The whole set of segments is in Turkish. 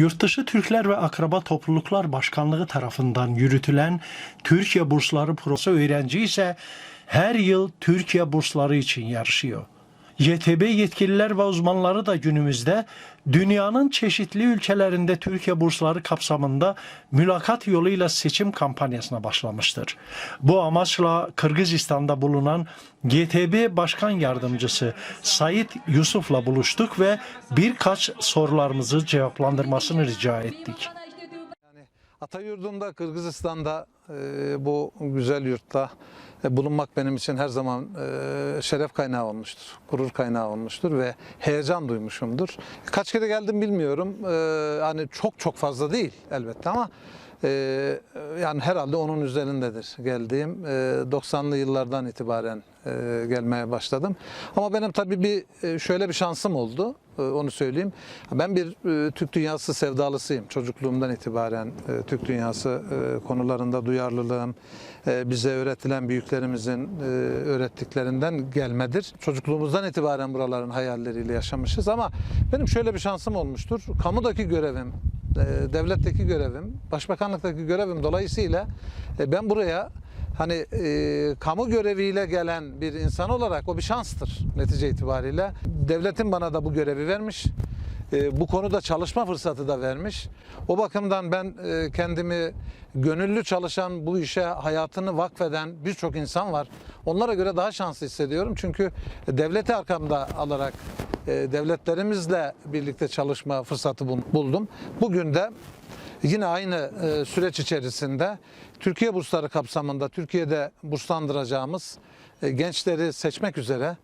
Yurtdışı Türkler ve Akraba Topluluklar Başkanlığı tarafından yürütülen Türkiye Bursları Projesi öğrenci ise her yıl Türkiye bursları için yarışıyor. YTB yetkililer ve uzmanları da günümüzde dünyanın çeşitli ülkelerinde Türkiye bursları kapsamında mülakat yoluyla seçim kampanyasına başlamıştır. Bu amaçla Kırgızistan'da bulunan GTB Başkan Yardımcısı Sayit Yusuf'la buluştuk ve birkaç sorularımızı cevaplandırmasını rica ettik. Yani Atayurdum'da, Kırgızistan'da e, bu güzel yurtta e, bulunmak benim için her zaman e, şeref kaynağı olmuştur, gurur kaynağı olmuştur ve heyecan duymuşumdur. Kaç kere geldim bilmiyorum. Hani çok çok fazla değil elbette ama yani herhalde onun üzerindedir geldiğim. E, 90'lı yıllardan itibaren gelmeye başladım. Ama benim tabii bir şöyle bir şansım oldu. E, Onu söyleyeyim. Ben bir e, Türk dünyası sevdalısıyım. Çocukluğumdan itibaren e, Türk dünyası e, konularında duyarlılığım bize öğretilen büyüklerimizin öğrettiklerinden gelmedir. Çocukluğumuzdan itibaren buraların hayalleriyle yaşamışız ama benim şöyle bir şansım olmuştur. Kamudaki görevim, devletteki görevim, başbakanlıktaki görevim dolayısıyla ben buraya hani e, kamu göreviyle gelen bir insan olarak o bir şanstır netice itibariyle. Devletin bana da bu görevi vermiş. E, bu konuda çalışma fırsatı da vermiş. O bakımdan ben e, kendimi gönüllü çalışan, bu işe hayatını vakfeden birçok insan var. Onlara göre daha şanslı hissediyorum. Çünkü devleti arkamda alarak e, devletlerimizle birlikte çalışma fırsatı bul- buldum. Bugün de Yine aynı e, süreç içerisinde Türkiye bursları kapsamında Türkiye'de burslandıracağımız e, gençleri seçmek üzere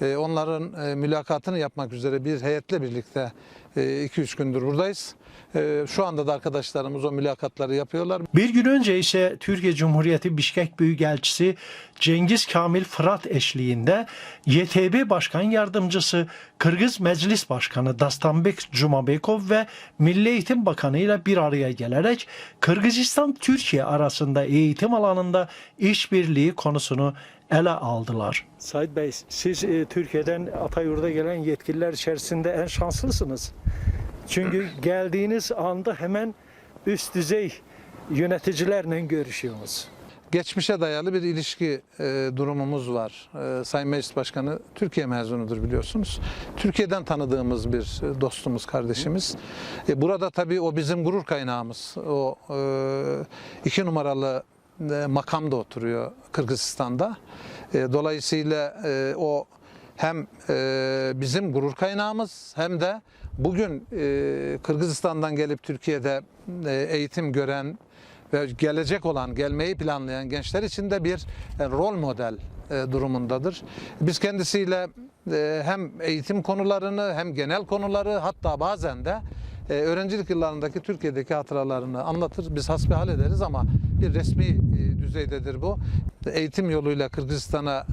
e, onların mülakatını yapmak üzere bir heyetle birlikte 2-3 gündür buradayız. E, Şu anda da arkadaşlarımız o mülakatları yapıyorlar. Bir gün önce ise Türkiye Cumhuriyeti Bişkek Büyükelçisi Cengiz Kamil Fırat eşliğinde YTB Başkan Yardımcısı Kırgız Meclis Başkanı Dastanbek Cumabekov ve Milli Eğitim Bakanı ile bir araya gelerek Kırgızistan-Türkiye arasında eğitim alanında işbirliği konusunu ele aldılar. Said Bey, siz e, Türkiye'den Atayurt'a gelen yetkililer içerisinde en şanslısınız. Çünkü geldiğiniz anda hemen üst düzey yöneticilerle görüşüyorsunuz. Geçmişe dayalı bir ilişki e, durumumuz var. E, Sayın Meclis Başkanı Türkiye mezunudur biliyorsunuz. Türkiye'den tanıdığımız bir e, dostumuz, kardeşimiz. E, burada tabii o bizim gurur kaynağımız. O e, iki numaralı e, makamda oturuyor Kırgızistan'da. E, dolayısıyla e, o hem e, bizim gurur kaynağımız hem de bugün e, Kırgızistan'dan gelip Türkiye'de e, eğitim gören ve gelecek olan, gelmeyi planlayan gençler için de bir e, rol model e, durumundadır. Biz kendisiyle e, hem eğitim konularını hem genel konuları hatta bazen de e, öğrencilik yıllarındaki Türkiye'deki hatıralarını anlatır. Biz hasbihal ederiz ama bir resmi e, düzeydedir bu. Eğitim yoluyla Kırgızistan'a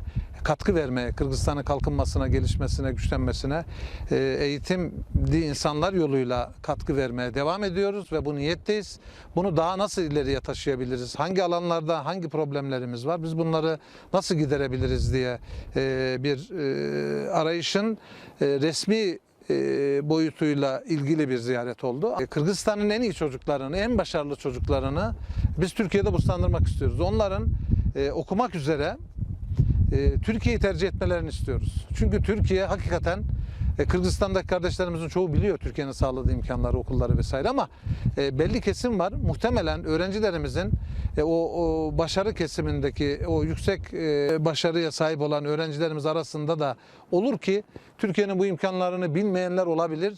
katkı vermeye, Kırgızistan'ın kalkınmasına, gelişmesine, güçlenmesine e, eğitimli insanlar yoluyla katkı vermeye devam ediyoruz ve bu niyetteyiz. Bunu daha nasıl ileriye taşıyabiliriz? Hangi alanlarda hangi problemlerimiz var? Biz bunları nasıl giderebiliriz diye e, bir e, arayışın resmi boyutuyla ilgili bir ziyaret oldu. Kırgızistan'ın en iyi çocuklarını, en başarılı çocuklarını biz Türkiye'de burslandırmak istiyoruz. Onların okumak üzere e, Türkiye'yi tercih etmelerini istiyoruz. Çünkü Türkiye hakikaten e, Kırgızistan'daki kardeşlerimizin çoğu biliyor Türkiye'nin sağladığı imkanları, okulları vesaire ama e, belli kesim var. Muhtemelen öğrencilerimizin e, o, o başarı kesimindeki o yüksek e, başarıya sahip olan öğrencilerimiz arasında da olur ki Türkiye'nin bu imkanlarını bilmeyenler olabilir.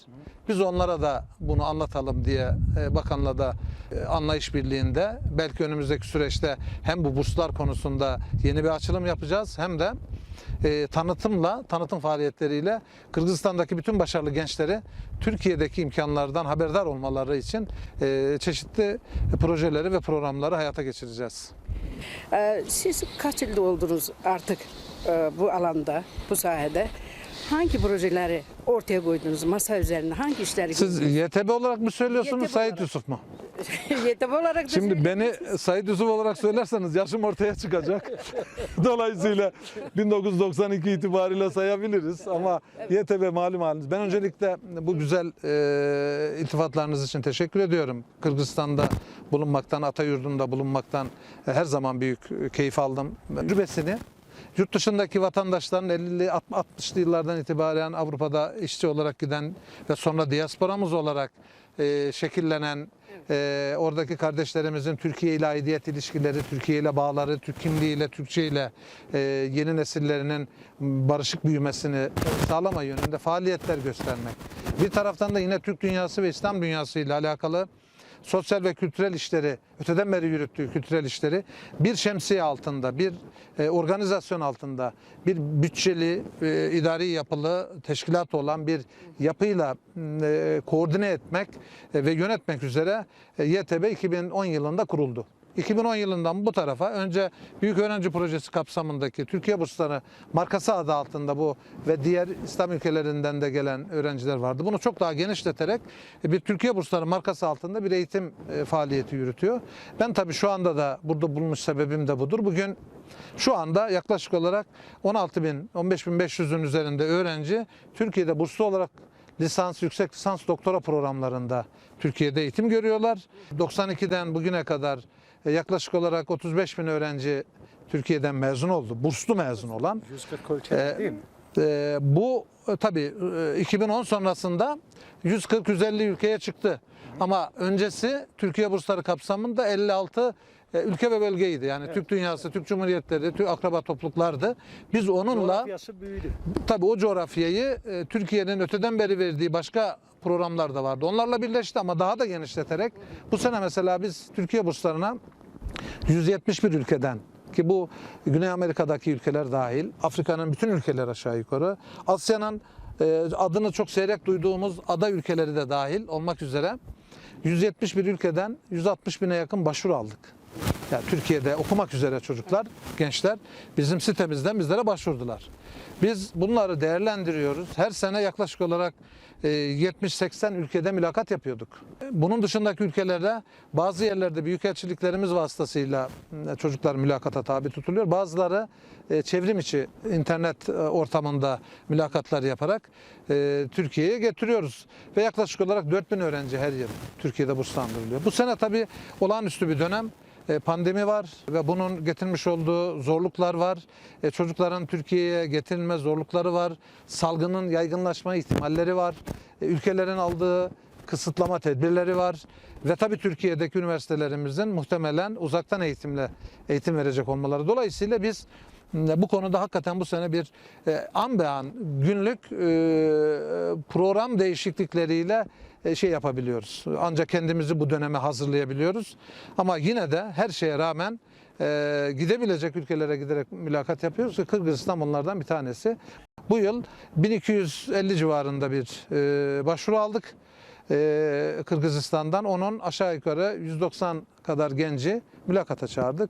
Biz onlara da bunu anlatalım diye e, bakanla da e, anlayış birliğinde belki önümüzdeki süreçte hem bu burslar konusunda yeni bir açılım yapacağız hem de e, tanıtımla, tanıtım faaliyetleriyle Kırgızistan'daki bütün başarılı gençleri Türkiye'deki imkanlardan haberdar olmaları için e, çeşitli projeleri ve programları hayata geçireceğiz. Ee, Siz kaç yılda oldunuz artık e, bu alanda, bu sahede? Hangi projeleri ortaya koydunuz masa üzerine? Hangi işleri Siz YTB olarak mı söylüyorsunuz YTB Sayit olarak. Yusuf mu? YTB olarak da Şimdi beni Sayit Yusuf olarak söylerseniz yaşım ortaya çıkacak. Dolayısıyla 1992 itibariyle sayabiliriz ama YTB malum haliniz. Ben öncelikle bu güzel e, iltifatlarınız için teşekkür ediyorum. Kırgızistan'da bulunmaktan, Atayurdu'nda bulunmaktan e, her zaman büyük keyif aldım. Tecrübesini Yurt dışındaki vatandaşların 50'li 60'lı yıllardan itibaren Avrupa'da işçi olarak giden ve sonra diasporamız olarak e, şekillenen e, oradaki kardeşlerimizin Türkiye ile aidiyet ilişkileri, Türkiye ile bağları, Türk kimliğiyle, Türkçe ile e, yeni nesillerinin barışık büyümesini sağlama yönünde faaliyetler göstermek. Bir taraftan da yine Türk dünyası ve İslam dünyası ile alakalı sosyal ve kültürel işleri, öteden beri yürüttüğü kültürel işleri bir şemsiye altında, bir e, organizasyon altında, bir bütçeli, e, idari yapılı teşkilat olan bir yapıyla e, koordine etmek e, ve yönetmek üzere e, YTB 2010 yılında kuruldu. 2010 yılından bu tarafa önce Büyük Öğrenci Projesi kapsamındaki Türkiye Bursları markası adı altında bu ve diğer İslam ülkelerinden de gelen öğrenciler vardı. Bunu çok daha genişleterek bir Türkiye Bursları markası altında bir eğitim e, faaliyeti yürütüyor. Ben tabii şu anda da burada bulunmuş sebebim de budur. Bugün şu anda yaklaşık olarak 16 bin, 15 bin 500'ün üzerinde öğrenci Türkiye'de burslu olarak lisans, yüksek lisans, doktora programlarında Türkiye'de eğitim görüyorlar. 92'den bugüne kadar yaklaşık olarak 35 bin öğrenci Türkiye'den mezun oldu. Burslu mezun olan. 140 ülke değil mi? E, bu e, tabii e, 2010 sonrasında 140-150 ülkeye çıktı. Ama öncesi Türkiye bursları kapsamında 56 e, ülke ve bölgeydi. Yani Türk dünyası, Türk cumhuriyetleri, Türk akraba topluluklardı. Biz onunla tabii o coğrafyayı e, Türkiye'nin öteden beri verdiği başka programlar da vardı. Onlarla birleşti ama daha da genişleterek bu sene mesela biz Türkiye burslarına 171 ülkeden ki bu Güney Amerika'daki ülkeler dahil, Afrika'nın bütün ülkeleri aşağı yukarı, Asya'nın e, adını çok seyrek duyduğumuz ada ülkeleri de dahil olmak üzere 171 ülkeden 160 bine yakın başvuru aldık. Yani Türkiye'de okumak üzere çocuklar, gençler bizim sitemizden bizlere başvurdular. Biz bunları değerlendiriyoruz. Her sene yaklaşık olarak e, 70-80 ülkede mülakat yapıyorduk. Bunun dışındaki ülkelerde bazı yerlerde büyükelçiliklerimiz vasıtasıyla e, çocuklar mülakata tabi tutuluyor. Bazıları e, çevrim içi internet e, ortamında mülakatlar yaparak e, Türkiye'ye getiriyoruz. Ve yaklaşık olarak 4000 öğrenci her yıl Türkiye'de burslandırılıyor. Bu sene tabii olağanüstü bir dönem. E, pandemi var ve bunun getirmiş olduğu zorluklar var. E, Çocukların Türkiye'ye getirilme zorlukları var. Salgının yaygınlaşma ihtimalleri var. E, Ülkelerin aldığı kısıtlama tedbirleri var. Ve tabii Türkiye'deki üniversitelerimizin muhtemelen uzaktan eğitimle eğitim verecek olmaları. Dolayısıyla biz bu konuda hakikaten bu sene bir e, an be an günlük program değişiklikleriyle şey yapabiliyoruz. Ancak kendimizi bu döneme hazırlayabiliyoruz. Ama yine de her şeye rağmen e, gidebilecek ülkelere giderek mülakat yapıyoruz. Kırgızistan onlardan bir tanesi. Bu yıl 1250 civarında bir e, başvuru aldık. E, Kırgızistan'dan onun aşağı yukarı 190 kadar genci mülakata çağırdık.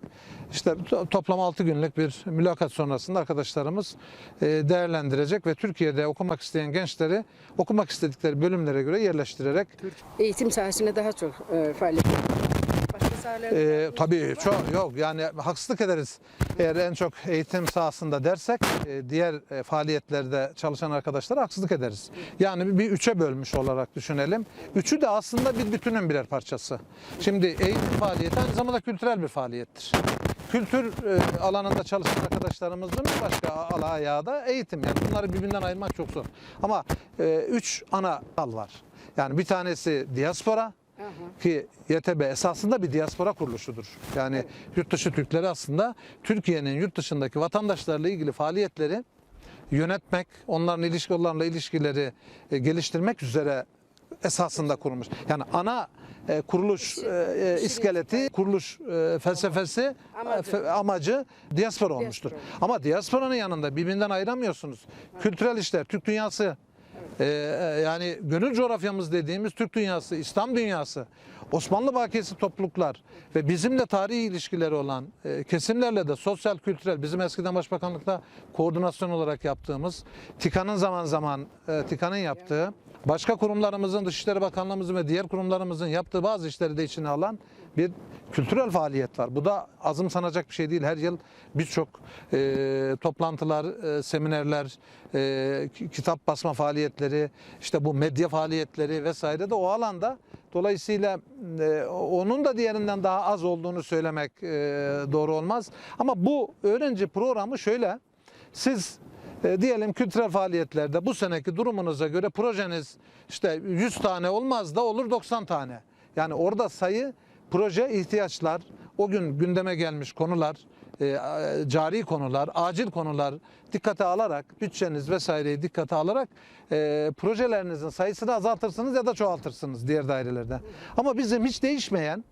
İşte to- toplam 6 günlük bir mülakat sonrasında arkadaşlarımız e, değerlendirecek ve Türkiye'de okumak isteyen gençleri okumak istedikleri bölümlere göre yerleştirerek Eğitim sahasında daha çok e, faaliyet Ee, tabii çok yok yani haksızlık ederiz. Eğer en çok eğitim sahasında dersek e, diğer e, faaliyetlerde çalışan arkadaşlara haksızlık ederiz. Yani bir- üçe bölmüş olarak düşünelim. Üçü de aslında bir bütünün birer parçası. Şimdi eğitim faaliyeti aynı zamanda kültürel bir faaliyettir. Kültür e, alanında çalışan arkadaşlarımızın bir başka ala ayağı da eğitim. Yani bunları birbirinden ayırmak çok zor. Ama e, üç ana dal var. Yani bir tanesi diaspora, ki YTB esasında bir diaspora kuruluşudur. Yani yurt dışı Türkleri aslında Türkiye'nin yurt dışındaki vatandaşlarla ilgili faaliyetleri yönetmek, onların ilişki onlarla ilişkileri e, geliştirmek üzere esasında kurulmuş. Yani ana e, kuruluş e, e, iskeleti, kuruluş e, felsefesi, Amacı. e, fe- amacı diaspora olmuştur. Diaspora. Ama diasporanın yanında birbirinden ayıramıyorsunuz. Kültürel işler, Türk dünyası e, yani gönül coğrafyamız dediğimiz Türk dünyası, İslam dünyası, Osmanlı bakiyesi topluluklar ve bizimle tarihi ilişkileri olan e, kesimlerle de sosyal kültürel bizim eskiden başbakanlıkta koordinasyon olarak yaptığımız TİKA'nın zaman zaman e, TİKA'nın yaptığı başka kurumlarımızın Dışişleri Bakanlığımızın ve diğer kurumlarımızın yaptığı bazı işleri de içine alan bir kültürel faaliyet var. Bu da azımsanacak bir şey değil. Her yıl birçok e, toplantılar, e, seminerler, e, ki- kitap basma faaliyetleri, işte bu medya faaliyetleri vesaire de o alanda. Dolayısıyla e, onun da diğerinden daha az olduğunu söylemek e, doğru olmaz. Ama bu öğrenci programı şöyle. Siz e, diyelim kültürel faaliyetlerde bu seneki durumunuza göre projeniz işte 100 tane olmaz da olur 90 tane. Yani orada sayı, proje, ihtiyaçlar, o gün gündeme gelmiş konular, e, cari konular, acil konular dikkate alarak, bütçeniz vesaireyi dikkate alarak e, projelerinizin sayısını azaltırsınız ya da çoğaltırsınız diğer dairelerde. Ama bizim hiç değişmeyen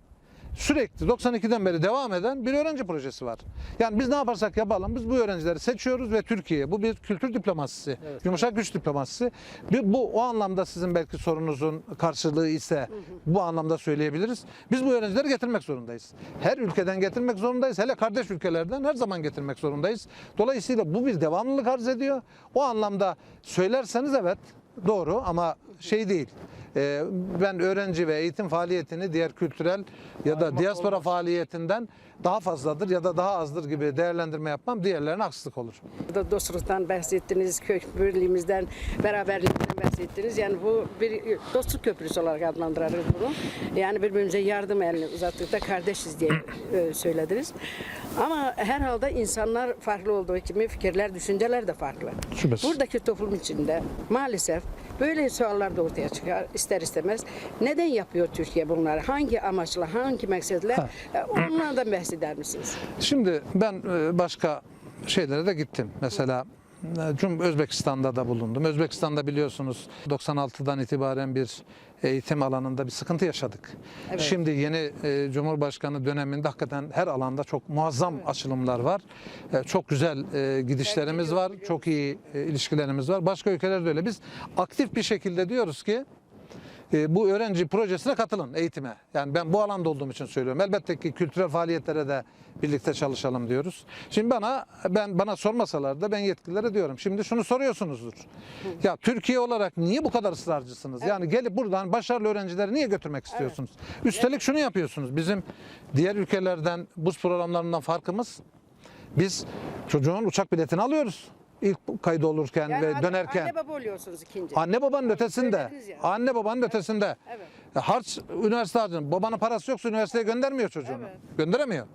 sürekli 92'den beri devam eden bir öğrenci projesi var. Yani biz ne yaparsak yapalım biz bu öğrencileri seçiyoruz ve Türkiye bu bir kültür diplomasisi, yumuşak güç diplomasisi. Bir, bu o anlamda sizin belki sorunuzun karşılığı ise bu anlamda söyleyebiliriz. Biz bu öğrencileri getirmek zorundayız. Her ülkeden getirmek zorundayız. Hele kardeş ülkelerden her zaman getirmek zorundayız. Dolayısıyla bu bir devamlılık arz ediyor. O anlamda söylerseniz evet doğru ama şey değil. Ee, ben öğrenci ve eğitim faaliyetini diğer kültürel ya da diaspora faaliyetinden daha fazladır ya da daha azdır gibi değerlendirme yapmam diğerlerine haksızlık olur. Dostluktan bahsettiniz, kök birliğimizden, beraberlikten bahsettiniz. Yani bu bir dostluk köprüsü olarak adlandırırız bunu. Yani birbirimize yardım elini uzattıkta kardeşiz diye e, söylediniz. Ama herhalde insanlar farklı olduğu gibi fikirler, düşünceler de farklı. Şüphesiz. Buradaki toplum içinde maalesef böyle sorular da ortaya çıkar ister istemez. Neden yapıyor Türkiye bunları? Hangi amaçla, hangi maksatla? E, Onlardan bahseder misiniz? Şimdi ben e, başka şeylere de gittim. Mesela Cum Özbekistan'da da bulundum. Özbekistan'da biliyorsunuz 96'dan itibaren bir eğitim alanında bir sıkıntı yaşadık. Evet. Şimdi yeni e, Cumhurbaşkanı döneminde hakikaten her alanda çok muazzam açılımlar var. E, çok güzel e, gidişlerimiz var. Çok iyi e, ilişkilerimiz var. Başka ülkelerde öyle. Biz aktif bir şekilde diyoruz ki bu öğrenci projesine katılın eğitime. Yani ben bu alanda olduğum için söylüyorum. Elbette ki kültürel faaliyetlere de birlikte çalışalım diyoruz. Şimdi bana ben bana sormasalar da ben yetkililere diyorum. Şimdi şunu soruyorsunuzdur. Ya Türkiye olarak niye bu kadar ısrarcısınız? Yani gelip buradan başarılı öğrencileri niye götürmek istiyorsunuz? Üstelik şunu yapıyorsunuz. Bizim diğer ülkelerden buz programlarından farkımız biz çocuğun uçak biletini alıyoruz. İlk kaydı olurken Yani ve anne- dönerken. Anne baba oluyorsunuz ikinci. Anne babanın ötesinde. söylediniz ya. Anne babanın ötesinde. Evet. Harç üniversite harcını. Babanın parası yoksa üniversiteye göndermiyor çocuğunu. Evet. Gönderemiyor.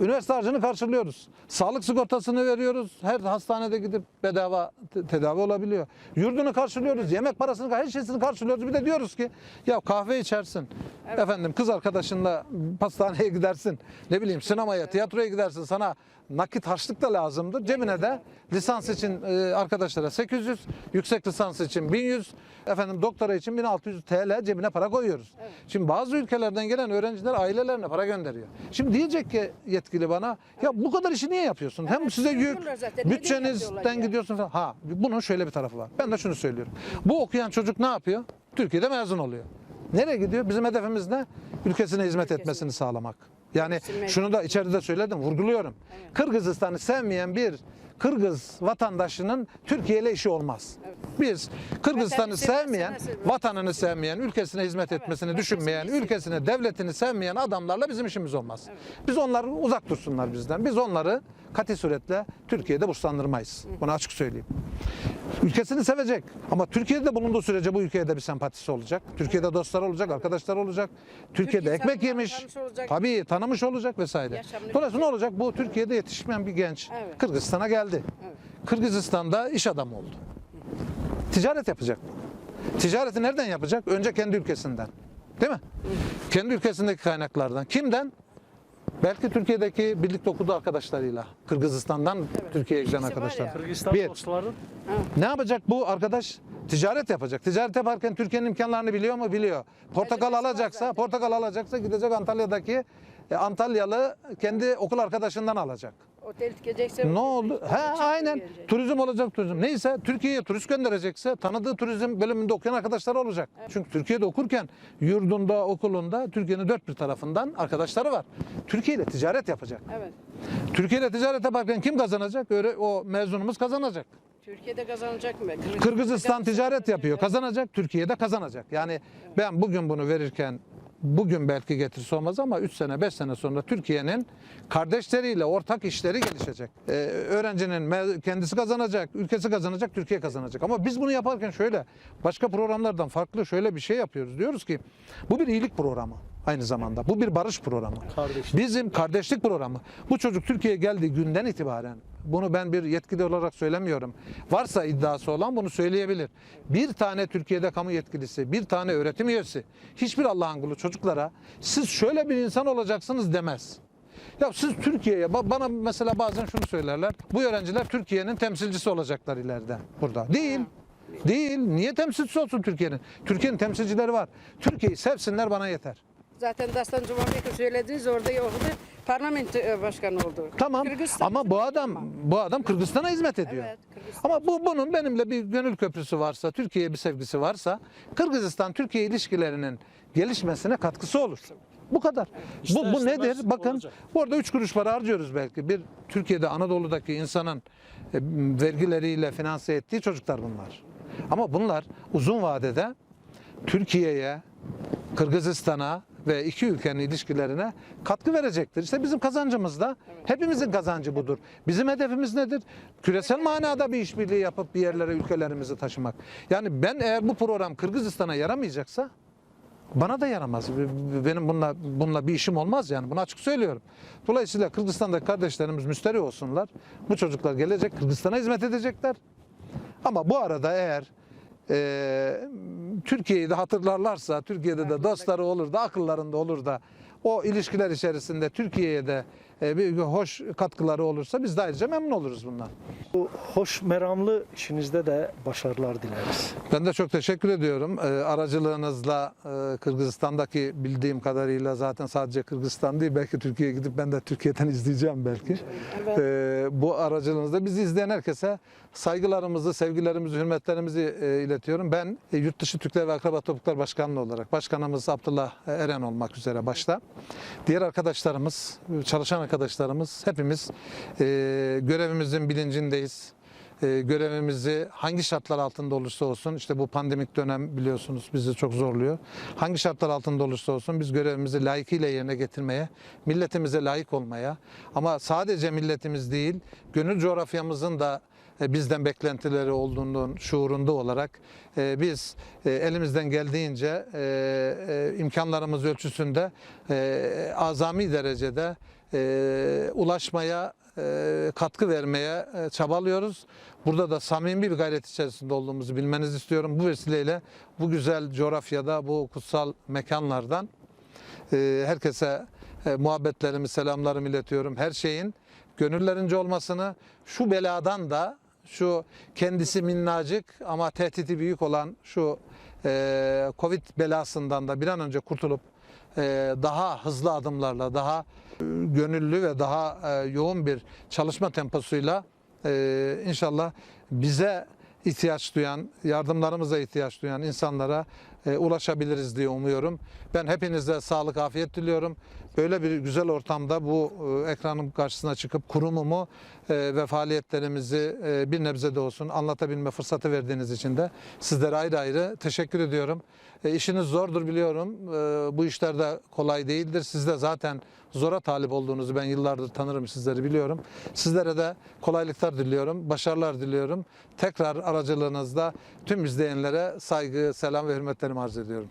Üniversite harcını karşılıyoruz. Sağlık sigortasını veriyoruz. Her hastanede gidip bedava te- tedavi olabiliyor. Yurdunu karşılıyoruz. Yemek parasını, her şeysini karşılıyoruz. Bir de diyoruz ki ya kahve içersin. Efendim kız arkadaşınla pastaneye gidersin. Ne bileyim sinemaya, tiyatroya gidersin. Sana nakit harçlık da lazımdır. Cebine de lisans için e, arkadaşlara 800, yüksek lisans için 1100, efendim doktora için 1600 TL cebine para koyuyoruz. Şimdi bazı ülkelerden gelen öğrenciler ailelerine para gönderiyor. Şimdi diyecek ki yetkili bana ya bu kadar işi niye yapıyorsun? Hem Evet, size yük, bütçenizden gidiyorsun falan. Ha bunun şöyle bir tarafı var. Ben de şunu söylüyorum. Bu okuyan çocuk ne yapıyor? Türkiye'de mezun oluyor. Nereye gidiyor? Bizim hedefimiz ne? Ülkesine hizmet etmesini sağlamak. Yani Ülkesine- şunu da içeride söyledim, vurguluyorum. Kırgızistan'ı sevmeyen bir Kırgız vatandaşının Türkiye ile işi olmaz. Biz Kırgızistan'ı sevmeyen, vatanını sevmeyen, ülkesine hizmet etmesini ülkesini düşünmeyen, sevsin. ülkesine, devletini sevmeyen adamlarla bizim işimiz olmaz. Biz onları uzak dursunlar bizden. Biz onları kati suretle Türkiye'de burslandırmayız. Bunu açık söyleyeyim. Ülkesini sevecek. Ama Türkiye'de bulunduğu sürece bu ülkeye de bir sempatisi olacak. Türkiye'de dostlar olacak, arkadaşlar olacak. Türkiye'de Türk ekmek yemiş. tanımış olacak. Tabii tanımış olacak vesaire. Yaşamını Dolayısıyla ne olacak? Bu Türkiye'de yetişmeyen bir genç Evet. Kırgızistan'a geldi. Kırgızistan'da iş adamı oldu. Ticaret yapacak. Ticareti nereden yapacak? Önce kendi ülkesinden. Değil mi? Kendi ülkesindeki kaynaklardan. Kimden? Belki Türkiye'deki birlikte okuduğu arkadaşlarıyla. Kırgızistan'dan Türkiye'ye giden arkadaşlar. ya. Kırgızistan Bir. dostları Ne yapacak bu arkadaş? Ticaret yapacak. Ticaret yaparken Türkiye'nin imkanlarını biliyor mu? Biliyor. Portakal Tecrübesi var alacaksa, portakal alacaksa gidecek Antalya'daki e, Antalyalı kendi okul arkadaşından alacak. Otel tikecekse Ne oldu? He aynen. gelecek. Turizm olacak turizm. Neyse Türkiye'ye turist gönderecekse tanıdığı turizm bölümünde okuyan arkadaşları olacak. Çünkü Türkiye'de okurken yurdunda, okulunda Türkiye'nin dört bir tarafından arkadaşları var. Türkiye ile ticaret yapacak. Evet. Türkiye ile ticaret yaparken kim kazanacak? Öyle o mezunumuz kazanacak. Türkiye'de kazanacak mı? Kırgızistan ticaret yapıyor. Kazanacak. Türkiye'de kazanacak. Yani ben bugün bunu verirken bugün belki getirisi olmaz ama 3 sene 5 sene sonra Türkiye'nin kardeşleriyle ortak işleri gelişecek. Ee, öğrencinin kendisi kazanacak, ülkesi kazanacak, Türkiye kazanacak. Ama biz bunu yaparken şöyle başka programlardan farklı şöyle bir şey yapıyoruz. Diyoruz ki bu bir iyilik programı aynı zamanda. Bu bir barış programı. Kardeşlik. Bizim kardeşlik programı. Bu çocuk Türkiye'ye geldiği günden itibaren bunu ben bir yetkili olarak söylemiyorum. Varsa iddiası olan bunu söyleyebilir. Bir tane Türkiye'de kamu yetkilisi, bir tane öğretim üyesi, hiçbir Allah'ın kulu çocuklara siz şöyle bir insan olacaksınız demez. Ya siz Türkiye'ye ba- bana mesela bazen şunu söylerler. Bu öğrenciler Türkiye'nin temsilcisi olacaklar ileride burada. Değil. Değil. Niye temsilcisi olsun Türkiye'nin? Türkiye'nin temsilcileri var. Türkiye'yi sevsinler bana yeter. Zaten Dastan Cumhurbaşkanı söylediğiniz orada okudu. Parlamento e, başkanı oldu. Tamam Kırgızistan ama bu adam bu adam Kırgızistan'a hizmet ediyor. Evet, Kırgızistan. Ama bu bunun benimle bir gönül köprüsü varsa, Türkiye'ye bir sevgisi varsa, Kırgızistan Türkiye ilişkilerinin gelişmesine katkısı olur. Bu kadar. bu bu istemez nedir? Bakın olacak. burada üç kuruş para harcıyoruz belki. Bir Türkiye'de Anadolu'daki insanın e, vergileriyle finanse ettiği çocuklar bunlar. Ama bunlar uzun vadede Türkiye'ye, Kırgızistan'a ve iki ülkenin ilişkilerine katkı verecektir. İşte bizim kazancımız da hepimizin kazancı budur. Bizim hedefimiz nedir? Küresel manada bir işbirliği yapıp bir yerlere ülkelerimizi taşımak. Yani ben eğer bu program Kırgızistan'a yaramayacaksa bana da yaramaz. Benim bununla bununla bir işim olmaz yani. Bunu açık söylüyorum. Dolayısıyla Kırgızistan'daki kardeşlerimiz müsterih olsunlar. Bu çocuklar gelecek Kırgızistan'a hizmet edecekler. Ama bu arada eğer e, Türkiye'yi de hatırlarlarsa, Türkiye'de de dostları olur da, akıllarında olur da o ilişkiler içerisinde Türkiye'ye de e, bir hoş katkıları olursa biz de ayrıca memnun oluruz bundan. Bu hoş meramlı işinizde de başarılar dileriz. Ben de çok teşekkür ediyorum. Ee, aracılığınızla e, Kırgızistan'daki bildiğim kadarıyla zaten sadece Kırgızistan değil belki Türkiye'ye gidip ben de Türkiye'den izleyeceğim belki. Evet. Bu aracılığınızla bizi izleyen herkese saygılarımızı, sevgilerimizi, hürmetlerimizi e, iletiyorum. Ben e, Yurtdışı Türkler ve Akraba Topluluklar Başkanlığı olarak başkanımız Abdullah Eren olmak üzere başta. Diğer arkadaşlarımız, çalışan arkadaşlarımız hepimiz e, görevimizin bilincindeyiz e, görevimizi hangi şartlar altında olursa olsun işte bu pandemik dönem biliyorsunuz bizi çok zorluyor. Hangi şartlar altında olursa olsun biz görevimizi layıkıyla yerine getirmeye, milletimize layık olmaya ama sadece milletimiz değil, gönül coğrafyamızın da bizden beklentileri olduğunun şuurunda olarak e, biz e, elimizden geldiğince e, e, imkanlarımız ölçüsünde e, azami derecede e, ulaşmaya e, katkı vermeye e, çabalıyoruz. Burada da samimi bir gayret içerisinde olduğumuzu bilmenizi istiyorum. Bu vesileyle bu güzel coğrafyada, bu kutsal mekanlardan e, herkese e, muhabbetlerimi, selamlarımı iletiyorum. Her şeyin gönüllerince olmasını, şu beladan da, şu kendisi minnacık ama tehdidi büyük olan şu e, Covid belasından da bir an önce kurtulup e, daha hızlı adımlarla, daha e, gönüllü ve daha e, yoğun bir çalışma temposuyla e, inşallah bize ihtiyaç duyan, yardımlarımıza ihtiyaç duyan insanlara e, ulaşabiliriz diye umuyorum. Ben hepinize sağlık, afiyet diliyorum. Böyle bir güzel ortamda bu e, ekranın karşısına çıkıp kurumumu e, ve faaliyetlerimizi e, bir nebze de olsun anlatabilme fırsatı verdiğiniz için de sizlere ayrı ayrı teşekkür ediyorum. İşiniz zordur biliyorum. Bu işler de kolay değildir. Siz de zaten zora talip olduğunuzu ben yıllardır tanırım sizleri biliyorum. Sizlere de kolaylıklar diliyorum, başarılar diliyorum. Tekrar aracılığınızda tüm izleyenlere saygı, selam ve hürmetlerimi arz ediyorum.